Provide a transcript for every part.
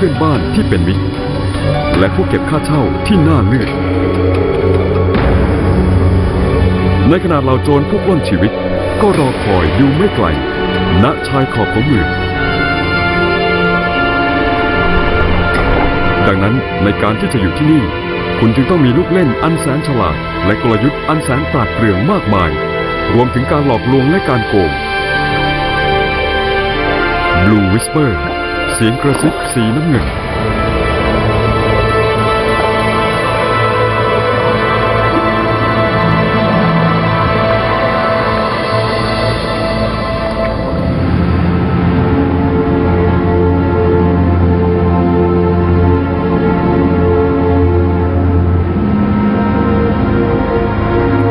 เพื่อนบ้านที่เป็นมิตร และผู้เก็บค่าเช่าที่น่าเลือดในขณะเหล่าโจรผู้ปล้นชีวิต ก็รอคอยอยู่ไม่ไกล ณชายขอบของเมืองดังนั้นในการที่จะอยู่ที่นี่ คุณจึงต้องมีลูกเล่นอันแสนฉลาด และกลยุทธ์อันแสนปราดเปรื่องมากมาย รวมถึงการหลอกลวงและการโกง Blue Whisper สียงกระซิบสีน้ำเงิน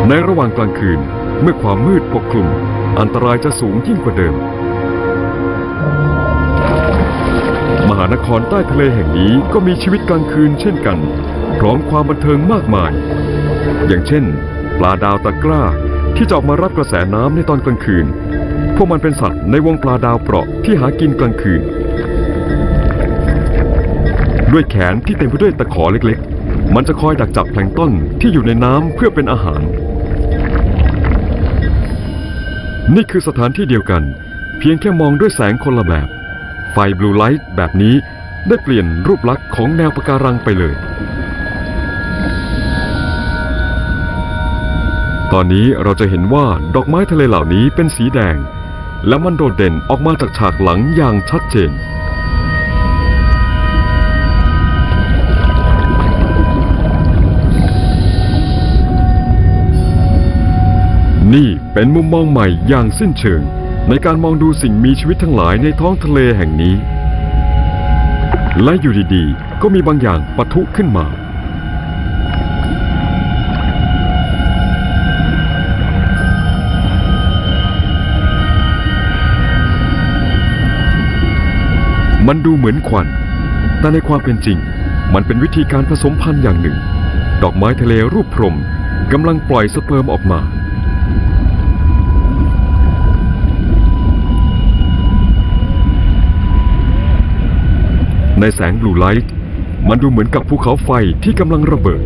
ในระหว่างกลางคืน เมื่อความมืดปกคลุม อันตรายจะสูงยิ่งกว่าเดิม หานครใต้ทะเลแห่งนี้ก็มีชีวิตกลางคืนเช่นกัน พร้อมความบันเทิงมากมาย อย่างเช่น ปลาดาวตะกร้าที่จะออกมารับกระแสน้ำในตอนกลางคืน พวกมันเป็นสัตว์ในวงปลาดาวเปราะที่หากินกลางคืน ด้วยแขนที่เต็มไปด้วยตะขอเล็กๆ มันจะคอยดักจับแพลงต้นที่อยู่ในน้ำเพื่อเป็นอาหาร นี่คือสถานที่เดียวกัน เพียงแค่มองด้วยแสงคนละแบบ ไฟบลูไลท์แบบนี้ ได้เปลี่ยนรูปลักษณ์ของแนวปะการังไปเลย ตอนนี้เราจะเห็นว่าดอกไม้ทะเลเหล่านี้เป็นสีแดง และมันโดดเด่นออกมาจากฉากหลังอย่างชัดเจนนี่เป็นมุมมองใหม่อย่างสิ้นเชิง ในการมองดูสิ่งมีชีวิตทั้งหลายในท้องทะเลแห่งนี้ และอยู่ดีๆ ก็มีบางอย่างปะทุขึ้นมา มันดูเหมือนควัน แต่ในความเป็นจริง มันเป็นวิธีการผสมพันธุ์อย่างหนึ่ง ดอกไม้ทะเลรูปพรหมกำลังปล่อยสเปิร์มออกมา ในแสงบลูไลท์มันดูเหมือนกับภูเขาไฟที่กำลังระเบิด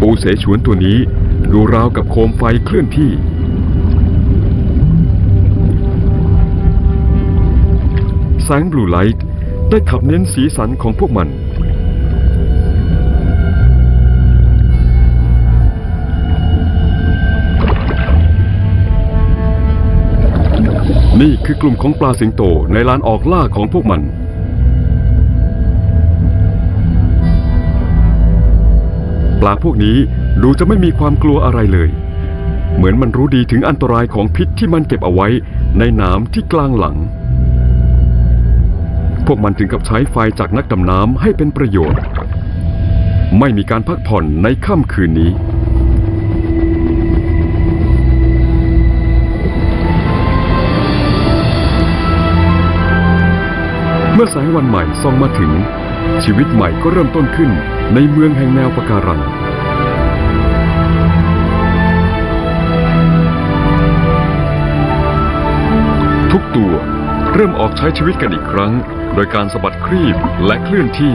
ปูเสฉวนตัวนี้ดูราวกับโคมไฟเคลื่อนที่ แสงบลูไลท์ได้ขับเน้นสีสันของพวกมัน นี่คือกลุ่มของปลาสิงโตในลานออกล่าของพวกมัน ปลาพวกนี้ดูจะไม่มีความกลัวอะไรเลย เหมือนมันรู้ดีถึงอันตรายของพิษที่มันเก็บเอาไว้ในน้ำที่กลางหลัง พวกมันถึงกับใช้ไฟจากนักดำน้ำให้เป็นประโยชน์ ไม่มีการพักผ่อนในค่ำคืนนี้ มื่อแสงวันใหม่ส่องมาถึง ชีวิตใหม่ก็เริ่มต้นขึ้นในเมืองแห่งแนวปะการัง ทุกตัวเริ่มออกใช้ชีวิตกันอีกครั้ง โดยการสะบัดครีบและเคลื่อนที่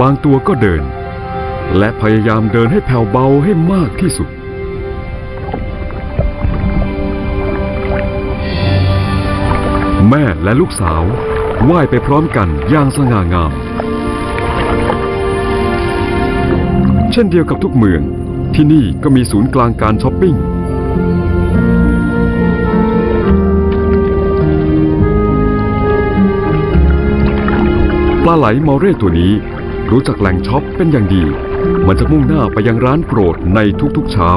บางตัวก็เดิน และพยายามเดินให้แผ่วเบาให้มากที่สุด แม่และลูกสาวว่ายไปพร้อมกันอย่างสง่างาม เช่นเดียวกับทุกเมือง ที่นี่ก็มีศูนย์กลางการช้อปปิ้ง ปลาไหลมอเร่ตัวนี้รู้จักแหล่งช็อปเป็นอย่างดี มันจะมุ่งหน้าไปยังร้านโปรดในทุกๆเช้า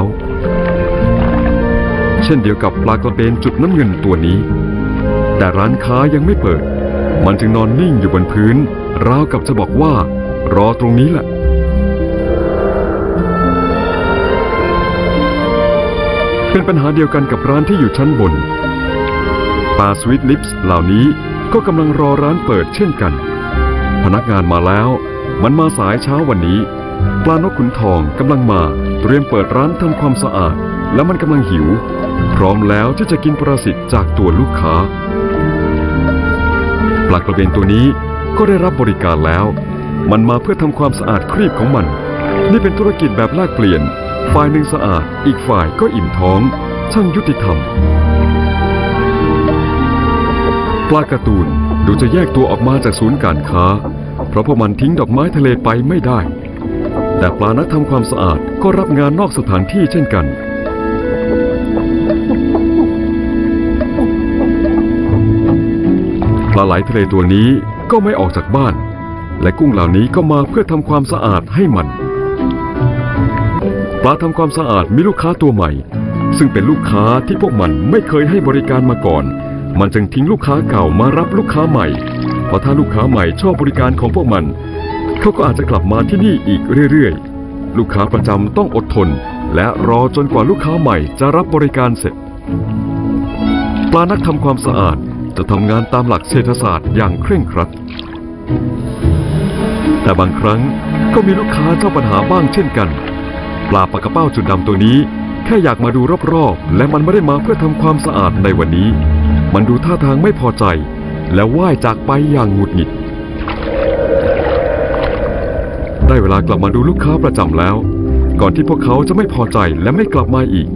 เช่นเดียวกับปลากระเบนจุดน้ำเงินตัวนี้ แต่ร้านค้ายังไม่เปิด มันจึงนอนนิ่งอยู่บนพื้น ราวกับจะบอกว่า รอตรงนี้แหละเป็นปัญหาเดียวกันกับร้านที่อยู่ชั้นบนปลาสวิตลิปส์เหล่านี้ก็กำลังรอร้านเปิดเช่นกัน พนักงานมาแล้ว มันมาสายเช้าวันนี้ ปลานกขุนทองกำลังมาเตรียมเปิดร้านทำความสะอาด และมันกำลังหิว พร้อมแล้วที่จะกินปรสิทธิ์จากตัวลูกค้า ปลากระเบนตัวนี้ก็ได้รับบริการแล้ว มันมาเพื่อทำความสะอาดครีบของมัน นี่เป็นธุรกิจแบบแลกเปลี่ยน ฝ่ายหนึ่งสะอาด อีกฝ่ายก็อิ่มท้อง ช่างยุติธรรม ปลาการ์ตูนดูจะแยกตัวออกมาจากศูนย์การค้า เพราะพวกมันทิ้งดอกไม้ทะเลไปไม่ได้ แต่ปลานักทำความสะอาดก็รับงานนอกสถานที่เช่นกัน ลาไหลทะเลตัวนี้ก็ไม่ออกจากบ้าน และกุ้งเหล่านี้ก็มาเพื่อทำความสะอาดให้มัน ปลาทำความสะอาดมีลูกค้าตัวใหม่ ซึ่งเป็นลูกค้าที่พวกมันไม่เคยให้บริการมาก่อน มันจึงทิ้งลูกค้าเก่ามารับลูกค้าใหม่เพราะถ้าลูกค้าใหม่ชอบบริการของพวกมัน เขาก็อาจจะกลับมาที่นี่อีกเรื่อยๆ ลูกค้าประจำต้องอดทน และรอจนกว่าลูกค้าใหม่จะรับบริการเสร็จ ปลานักทำความสะอาด จะทำงานตามหลักเศรษฐศาสตร์อย่างเคร่งครัด แต่บางครั้งก็มีลูกค้าเจ้าปัญหาบ้างเช่นกัน ปลาปากกระเป้าจุดดำตัวนี้ แค่อยากมาดูรอบๆ และมันไม่ได้มาเพื่อทำความสะอาดในวันนี้ มันดูท่าทางไม่พอใจ และว่ายจากไปอย่างหงุดหงิด ได้เวลากลับมาดูลูกค้าประจำแล้ว ก่อนที่พวกเขาจะไม่พอใจและไม่กลับมาอีก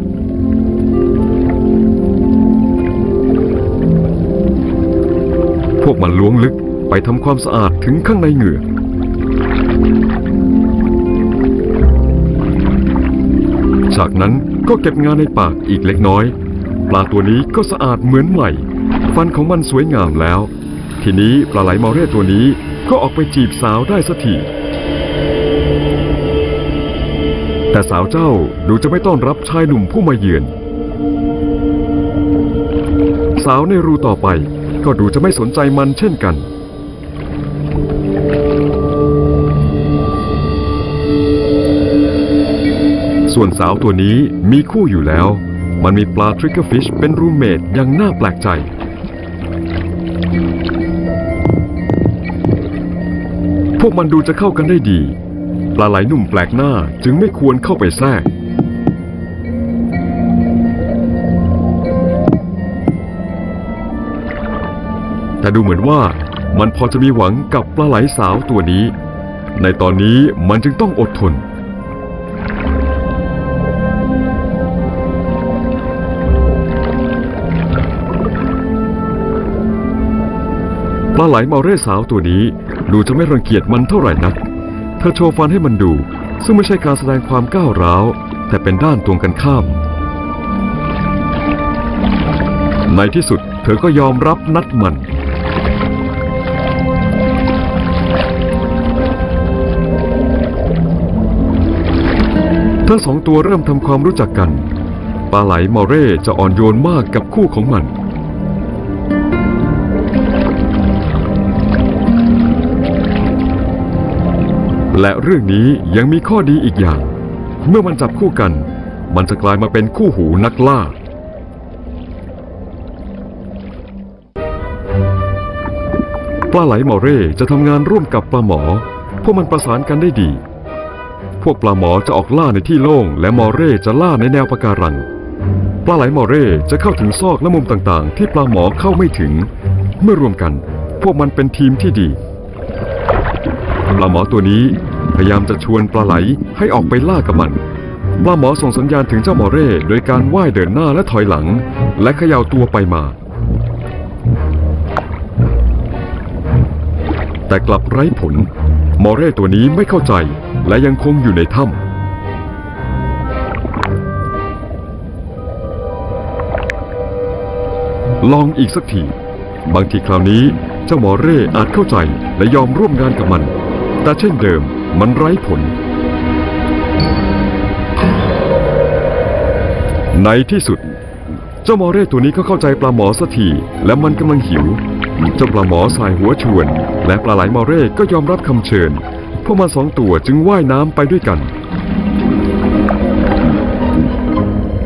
กมันล้วงลึกไปทำความสะอาดถึงข้างในเหงื่อจากนั้นก็เก็บงานในปากอีกเล็กน้อย ปลาตัวนี้ก็สะอาดเหมือนใหม่ ฟันของมันสวยงามแล้ว ทีนี้ปลาไหลมอเร่ตัวนี้ก็ออกไปจีบสาวได้สักทีแต่สาวเจ้าดูจะไม่ต้อนรับชายหนุ่มผู้มาเยือน สาวในรูต่อไป ก็ดูจะไม่สนใจมันเช่นกันส่วนสาวตัวนี้มีคู่อยู่แล้ว มันมีปลาทริกเกอร์ฟิชเป็นรูมเมทอย่างน่าแปลกใจ พวกมันดูจะเข้ากันได้ดี ปลาไหลหนุ่มแปลกหน้าจึงไม่ควรเข้าไปแทรก แต่ดูเหมือนว่ามันพอจะมีหวังกับปลาไหลสาวตัวนี้ ในตอนนี้มันจึงต้องอดทน ปลาไหลมาเร่สาวตัวนี้ดูจะไม่รังเกียจมันเท่าไหร่นัก เธอโชว์ฟันให้มันดู ซึ่งไม่ใช่การแสดงความก้าวร้าว แต่เป็นด้านตรงกันข้าม ในที่สุดเธอก็ยอมรับนัดมัน ทั้งสองตัวเริ่มทำความรู้จักกัน ปลาไหลมอเร่จะอ่อนโยนมากกับคู่ของมันและเรื่องนี้ยังมีข้อดีอีกอย่าง เมื่อมันจับคู่กัน มันจะกลายมาเป็นคู่หูนักล่า ปลาไหลมอเร่จะทำงานร่วมกับปลาหมอ พวกมันประสานกันได้ดี พวกปลาหมอจะออกล่าในที่โล่ง และมอเร่จะล่าในแนวปะการัง ปลาไหลมอเร่จะเข้าถึงซอกและมุมต่างๆ ที่ปลาหมอเข้าไม่ถึง เมื่อรวมกัน พวกมันเป็นทีมที่ดี ปลาหมอตัวนี้พยายามจะชวนปลาไหลให้ออกไปล่ากับมัน ปลาหมอส่งสัญญาณถึงเจ้ามอเร่โดยการว่ายเดินหน้าและถอยหลัง และเขย่าตัวไปมา แต่กลับไร้ผล มอเร่ตัวนี้ไม่เข้าใจ และยังคงอยู่ในถ้ำลองอีกสักที บางทีคราวนี้เจ้าหมอเร่อาจเข้าใจและยอมร่วมงานกับมัน แต่เช่นเดิมมันไร้ผล ในที่สุด เจ้าหมอเร่ตัวนี้ก็เข้าใจปลาหมอสักที และมันกำลังหิว เจ้าปลาหมอสายหัวชวน และปลาไหลมอเร่ก็ยอมรับคำเชิญ พวกมันสองตัวจึงว่ายน้ำไปด้วยกัน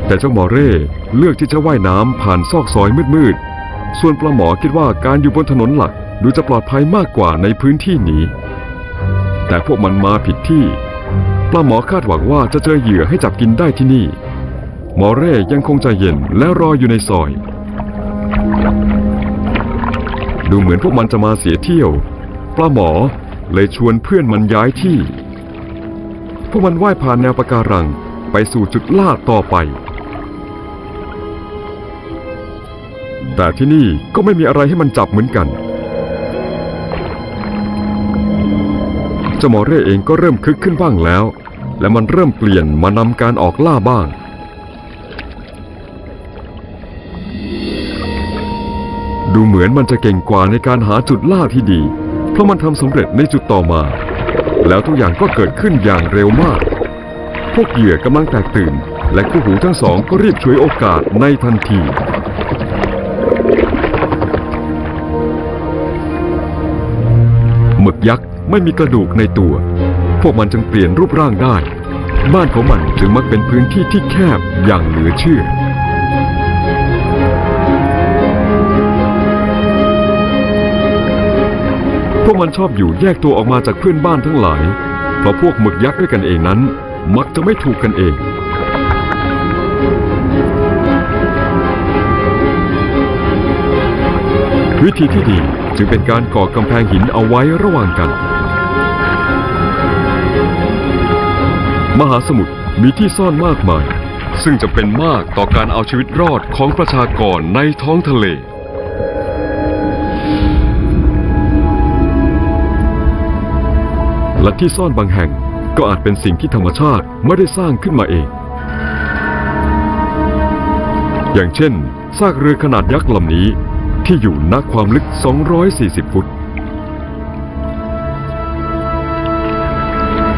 แต่เจ้าหมอเร่เลือกที่จะว่ายน้ำผ่านซอกซอยมืดๆ ส่วนปลาหมอคิดว่าการอยู่บนถนนหลักดูจะปลอดภัยมากกว่าในพื้นที่นี้ แต่พวกมันมาผิดที่ ปลาหมอคาดหวังว่าจะเจอเหยื่อให้จับกินได้ที่นี่ หมอเร่ยังคงใจเย็นและรออยู่ในซอย ดูเหมือนพวกมันจะมาเสียเที่ยว ปลาหมอ เลยชวนเพื่อนมันย้ายที่ พวกมันว่ายผ่านแนวปะการังไปสู่จุดล่าต่อไป แต่ที่นี่ก็ไม่มีอะไรให้มันจับเหมือนกัน เจ้าหมอเร่เองก็เริ่มคึกขึ้นบ้างแล้ว และมันเริ่มเปลี่ยนมานำการออกล่าบ้างดูเหมือนมันจะเก่งกว่าในการหาจุดล่าที่ดี ราะมันทำสำเร็จในจุดต่อมา แล้วทุกอย่างก็เกิดขึ้นอย่างเร็วมาก พวกเหยื่อกำลังแตกตื่น และคู่หูทั้งสองก็รีบฉวยโอกาสในทันทีหมึกยักษ์ไม่มีกระดูกในตัว พวกมันจึงเปลี่ยนรูปร่างได้ บ้านของมันจึงมักเป็นพื้นที่ที่แคบอย่างเหลือเชื่อ วกมันชอบอยู่แยกตัวออกมาจากเพื่อนบ้านทั้งหลาย เพราะพวกหมึกยักษ์ด้วยกันเองนั้น มักจะไม่ถูกกันเอง วิธีที่ดีจึงเป็นการก่อกำแพงหินเอาไว้ระหว่างกัน มหาสมุทรมีที่ซ่อนมากมาย ซึ่งจะเป็นมากต่อการเอาชีวิตรอดของประชากรในท้องทะเล และที่ซ่อนบางแห่งก็อาจเป็นสิ่งที่ธรรมชาติไม่ได้สร้างขึ้นมาเอง อย่างเช่นซากเรือขนาดยักษ์ลำนี้ที่อยู่ณความลึก 240 ฟุต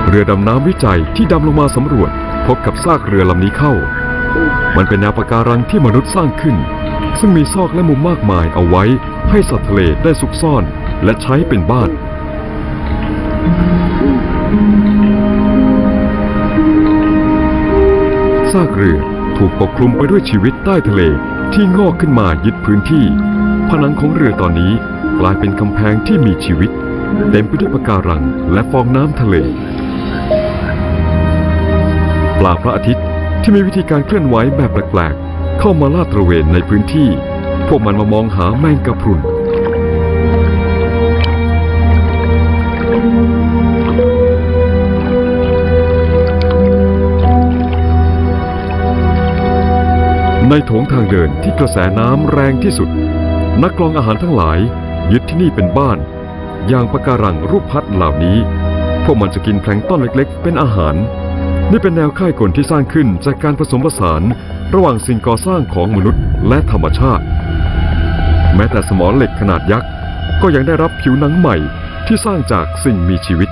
เรือดำน้ำวิจัยที่ดำลงมาสำรวจพบกับซากเรือลำนี้เข้า มันเป็นแนวปะการังที่มนุษย์สร้างขึ้น ซึ่งมีซอกและมุมมากมายเอาไว้ให้สัตว์ทะเลได้ซุกซ่อนและใช้เป็นบ้าน ซากเรือถูกปกคลุมไปด้วยชีวิตใต้ทะเลที่งอกขึ้นมายึดพื้นที่ ผนังของเรือตอนนี้กลายเป็นกำแพงที่มีชีวิต เต็มไปด้วยปะการังและฟองน้ำทะเล ปลาพระอาทิตย์ที่มีวิธีการเคลื่อนไหวแบบแปลกๆ เข้ามาลาดตระเวนในพื้นที่ พวกมันมามองหาแมงกะพรุน ในโถงทางเดินที่กระแสน้ำแรงที่สุด นักกรองอาหารทั้งหลาย ยึดที่นี่เป็นบ้าน อย่างปะการังรูปพัดเหล่านี้ พวกมันจะกินแพลงต้นเล็กๆ เป็นอาหาร นี่เป็นแนวค่ายกลที่สร้างขึ้นจากการผสมผสานระหว่างสิ่งก่อสร้างของมนุษย์และธรรมชาติ แม้แต่สมอเหล็กขนาดยักษ์ก็ยังได้รับผิวหนังใหม่ที่สร้างจากสิ่งมีชีวิต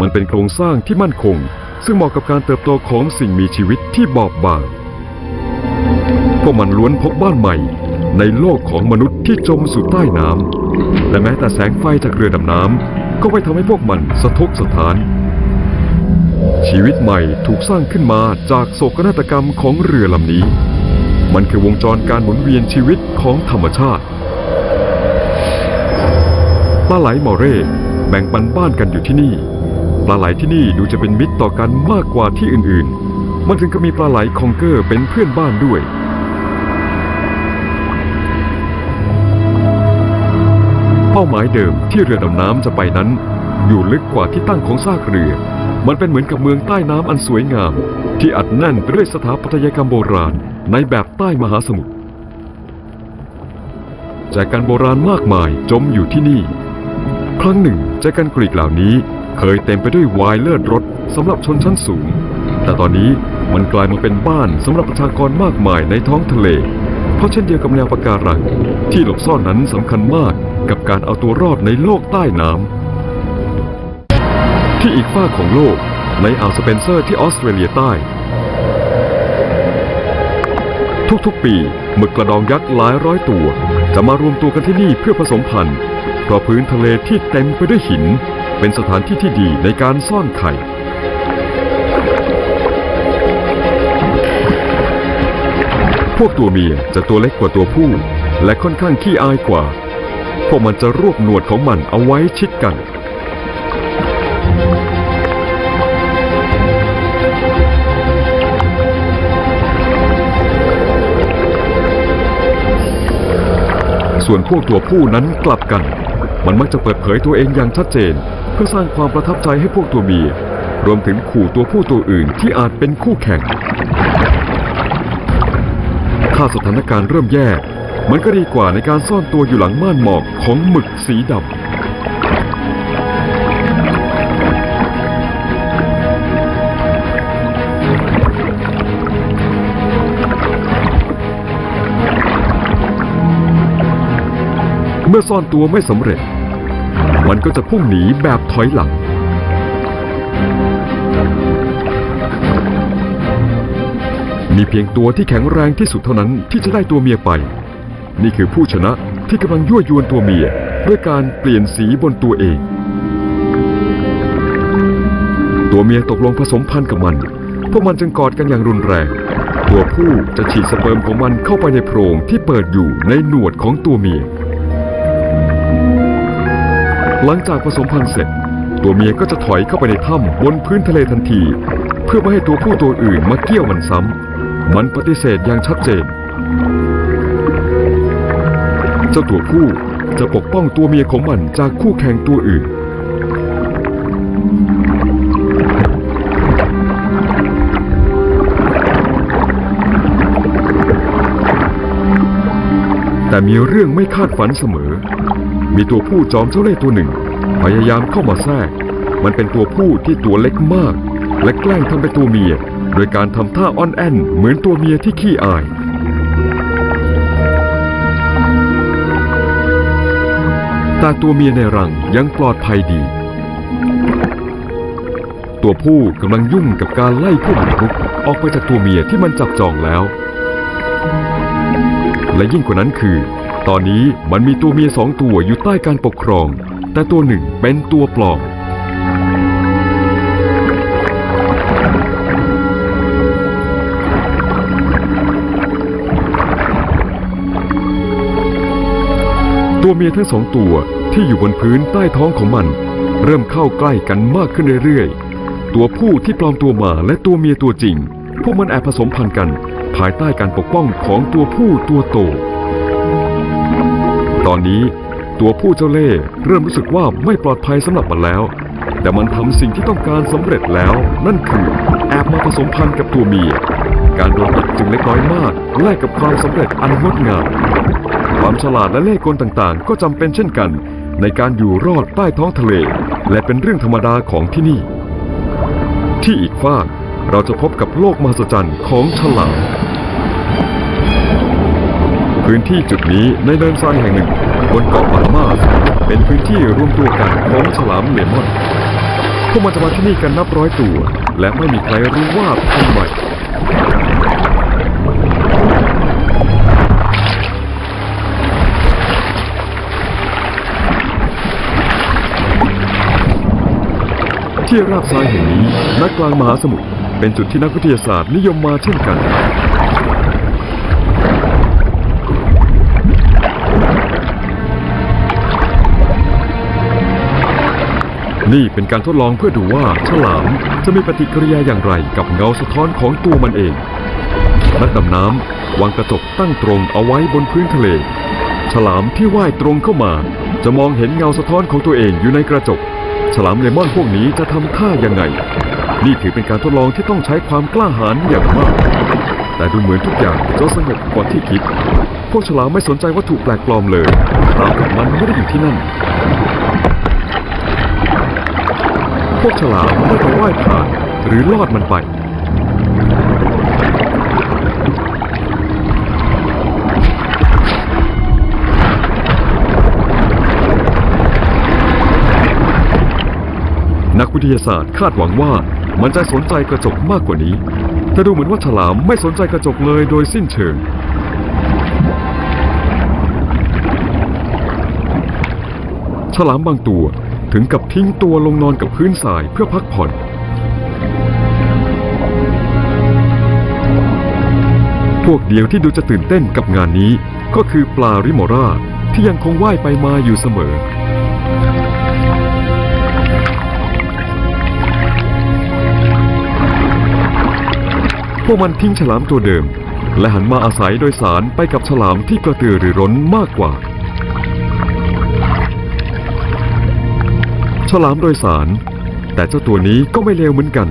มันเป็นโครงสร้างที่มั่นคง ซึ่งเหมาะกับการเติบโตของสิ่งมีชีวิตที่บอบบาง วกมันล้วนพบบ้านใหม่ ในโลกของมนุษย์ที่จมสู่ใต้น้ำและแม้แต่แสงไฟจากเรือดำน้ำก็ไม่ทำให้พวกมันสะทกสะท้าน ชีวิตใหม่ถูกสร้างขึ้นมาจากโศกนาฏกรรมของเรือลำนี้ มันคือวงจรการหมุนเวียนชีวิตของธรรมชาติปลาไหลมอเร่แบ่งปันบ้านกันอยู่ที่นี่ปลาไหลที่นี่ดูจะเป็นมิตรต่อกันมากกว่าที่อื่นๆ มันถึงก็มีปลาไหลคองเกอร์เป็นเพื่อนบ้านด้วย เป้าหมายเดิมที่เรือดำน้ำจะไปนั้น อยู่ลึกกว่าที่ตั้งของซากเรือ มันเป็นเหมือนกับเมืองใต้น้ำอันสวยงาม ที่อัดแน่นไปด้วยสถาปัตยกรรมโบราณในแบบใต้มหาสมุทรแจกันโบราณมากมายจมอยู่ที่นี่ ครั้งหนึ่งแจกันกรีกเหล่านี้เคยเต็มไปด้วยวายเลิศรสสำหรับชนชั้นสูง แต่ตอนนี้มันกลายมาเป็นบ้านสำหรับประชากรมากมายในท้องทะเล เพราะเช่นเดียวกับแนวปะการังที่หลบซ่อนนั้นสำคัญมากกับการเอาตัวรอดในโลกใต้น้ำที่อีกฝ้าของโลกในอ่าวสเปนเซอร์ที่ออสเตรเลียใต้ ทุกๆปีหมึกกระดองยักษ์หลายร้อยตัว จะมารวมตัวกันที่นี่เพื่อผสมพันธุ์เพราะพื้นทะเลที่เต็มไปด้วยหิน เป็นสถานที่ที่ดีในการซ่อนไข่ พวกตัวเมียจะตัวเล็กกว่าตัวผู้ และค่อนข้างขี้อายกว่า พวกมันจะรวบหนวดของมันเอาไว้ชิดกัน ส่วนพวกตัวผู้นั้นกลับกัน มันมักจะเปิดเผยตัวเองอย่างชัดเจน เพื่อสร้างความประทับใจให้พวกตัวเมีย รวมถึงขู่ตัวผู้ตัวอื่นที่อาจเป็นคู่แข่ง ถ้าสถานการณ์เริ่มแย่ มันก็ดีกว่าในการซ่อนตัวอยู่หลังม่านหมอกของหมึกสีดำเมื่อซ่อนตัวไม่สำเร็จ มันก็จะพุ่งหนีแบบถอยหลัง มีเพียงตัวที่แข็งแรงที่สุดเท่านั้นที่จะได้ตัวเมียไป นี่คือผู้ชนะที่กำลังยั่วยวนตัวเมียด้วยการเปลี่ยนสีบนตัวเอง ตัวเมียตกลงผสมพันธุ์กับมัน พวกมันจึงกอดกันอย่างรุนแรง ตัวผู้จะฉีดสเปิร์มของมันเข้าไปในโพรงที่เปิดอยู่ในหนวดของตัวเมีย หลังจากผสมพันธุ์เสร็จ ตัวเมียก็จะถอยเข้าไปในถ้ำบนพื้นทะเลทันที เพื่อไม่ให้ตัวผู้ตัวอื่นมาเกี่ยวมันซ้ำ มันปฏิเสธอย่างชัดเจน เจ้าตัวผู้จะปกป้องตัวเมียของมันจากคู่แข่งตัวอื่น แต่มีเรื่องไม่คาดฝันเสมอ มีตัวผู้จอมเจ้าเล่ห์ตัวหนึ่ง พยายามเข้ามาแทรก มันเป็นตัวผู้ที่ตัวเล็กมาก และแกล้งทำเป็นตัวเมีย โดยการทำท่าอ้อนแอนเหมือนตัวเมียที่ขี้อาย แต่ตัวเมียในรังยังปลอดภัยดี ตัวผู้กำลังยุ่งกับการไล่พวกบุกรุกออกไปจากตัวเมียที่มันจับจองแล้ว และยิ่งกว่านั้นคือ ตอนนี้มันมีตัวเมียสองตัวอยู่ใต้การปกครอง แต่ตัวหนึ่งเป็นตัวปลอม ตัวเมียทั้งสองตัวที่อยู่บนพื้นใต้ท้องของมัน เริ่มเข้าใกล้กันมากขึ้นเรื่อยๆ ตัวผู้ที่ปลอมตัวมาและตัวเมียตัวจริง พวกมันแอบผสมพันธุ์กัน ภายใต้การปกป้องของตัวผู้ตัวโต ตอนนี้ตัวผู้เจ้าเล่ห์เริ่มรู้สึกว่าไม่ปลอดภัยสำหรับมันแล้ว แต่มันทำสิ่งที่ต้องการสำเร็จแล้ว นั่นคือแอบมาผสมพันธุ์กับตัวเมีย การโดนตัดจึงเล็กน้อยมากแลกกับความสำเร็จอันงดงาม ความฉลาดและเล่ห์กลต่างๆ ก็จำเป็นเช่นกัน ในการอยู่รอดใต้ท้องทะเล และเป็นเรื่องธรรมดาของที่นี่ ที่อีกฟากเราจะพบกับโลกมหัศจรรย์ของฉลามพื้นที่จุดนี้ในเนินทรายแห่งหนึ่ง บนเกาะบาฮามาสเป็นพื้นที่รวมตัวกันของฉลามเลมอนพวกมันจะมาที่นี่กันนับร้อยตัว และไม่มีใครรู้ว่าทำไม ที่ราบทรายแห่งนี้นักกลางมหาสมุทรเป็นจุดที่นักวิทยาศาสตร์นิยมมาเช่นกัน นี่เป็นการทดลองเพื่อดูว่าฉลามจะมีปฏิกิริยาอย่างไรกับเงาสะท้อนของตัวมันเอง นักดำน้ำวางกระจกตั้งตรงเอาไว้บนพื้นทะเล ฉลามที่ว่ายตรงเข้ามา จะมองเห็นเงาสะท้อนของตัวเองอยู่ในกระจก ฉลามเลมอนพวกนี้จะทำท่ายังไง นี่ถือเป็นการทดลองที่ต้องใช้ความกล้าหาญอย่างมาก แต่ดูเหมือนทุกอย่างจะสงบกว่าที่คิด พวกฉลามไม่สนใจวัตถุแปลกปลอมเลยราวกับมันไม่ได้อยู่ที่นั่น พวกฉลามไม่ไปว่ายผ่านหรือลอดมันไป นักวิทยาศาสตร์คาดหวังว่ามันจะสนใจกระจกมากกว่านี้ แต่ดูเหมือนว่าฉลามไม่สนใจกระจกเลยโดยสิ้นเชิง ฉลามบางตัวถึงกับทิ้งตัวลงนอนกับพื้นทรายเพื่อพักผ่อน พวกเดียวที่ดูจะตื่นเต้นกับงานนี้ก็คือปลาริโมราที่ยังคงว่ายไปมาอยู่เสมอ พวกมันทิ้งฉลามตัวเดิม และหันมาอาศัยโดยสารไปกับฉลามที่กระตือรือร้นมากกว่า ฉลามโดยสาร แต่เจ้าตัวนี้ก็ไม่เลวเหมือนกัน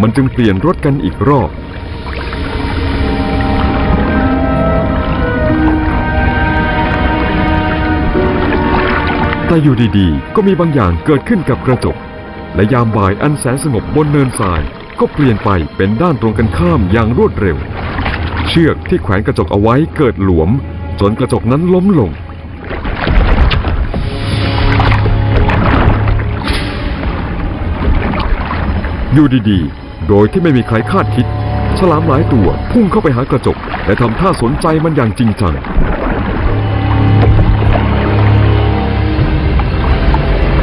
มันจึงเปลี่ยนรถกันอีกรอบแต่อยู่ดีๆ ก็มีบางอย่างเกิดขึ้นกับกระจก และยามบ่ายอันแสนสงบบนเนินทราย ก็เปลี่ยนไปเป็นด้านตรงกันข้ามอย่างรวดเร็ว เชือกที่แขวนกระจกเอาไว้เกิดหลวม จนกระจกนั้นล้มลง อยู่ดีๆ โดยที่ไม่มีใครคาดคิด ฉลามหลายตัวพุ่งเข้าไปหากระจก และทำท่าสนใจมันอย่างจริงจัง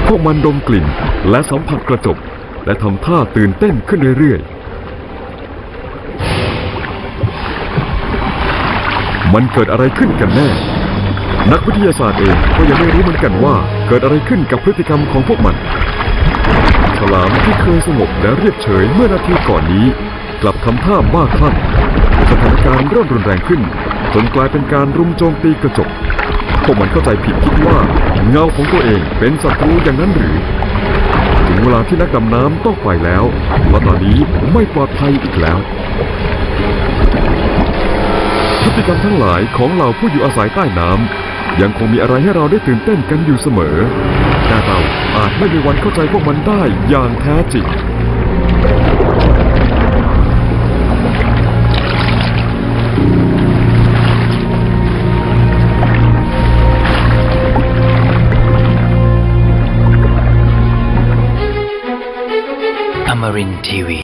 พวกมันดมกลิ่นและสัมผัสกระจก และทำท่าตื่นเต้นขึ้นเรื่อยๆ มันเกิดอะไรขึ้นกันแน่ นักวิทยาศาสตร์เองก็ยังไม่รู้เหมือนกันว่าเกิดอะไรขึ้นกับพฤติกรรมของพวกมัน ฉลามที่เคยสงบและเรียบเฉยเมื่อนาทีก่อนนี้ กลับทำท่าบ้าคลั่งสถานการณ์เริ่มรุนแรงขึ้นจนกลายเป็นการรุมโจมตีกระจกพวกมันเข้าใจผิดคิดว่า เงาของตัวเองเป็นศัตรูอย่างนั้นหรือ ถึงเวลาที่นักดำน้ำต้องไปแล้วเพราะตอนนี้ไม่ปลอดภัยอีกแล้ว พฤติกรรมทั้งหลายของเหล่าผู้อยู่อาศัยใต้น้ำยังคงมีอะไรให้เราได้ตื่นเต้นกันอยู่เสมอแต่เราอาจไม่มีวันเข้าใจพวกมันได้อย่างแท้จริง Twin TV.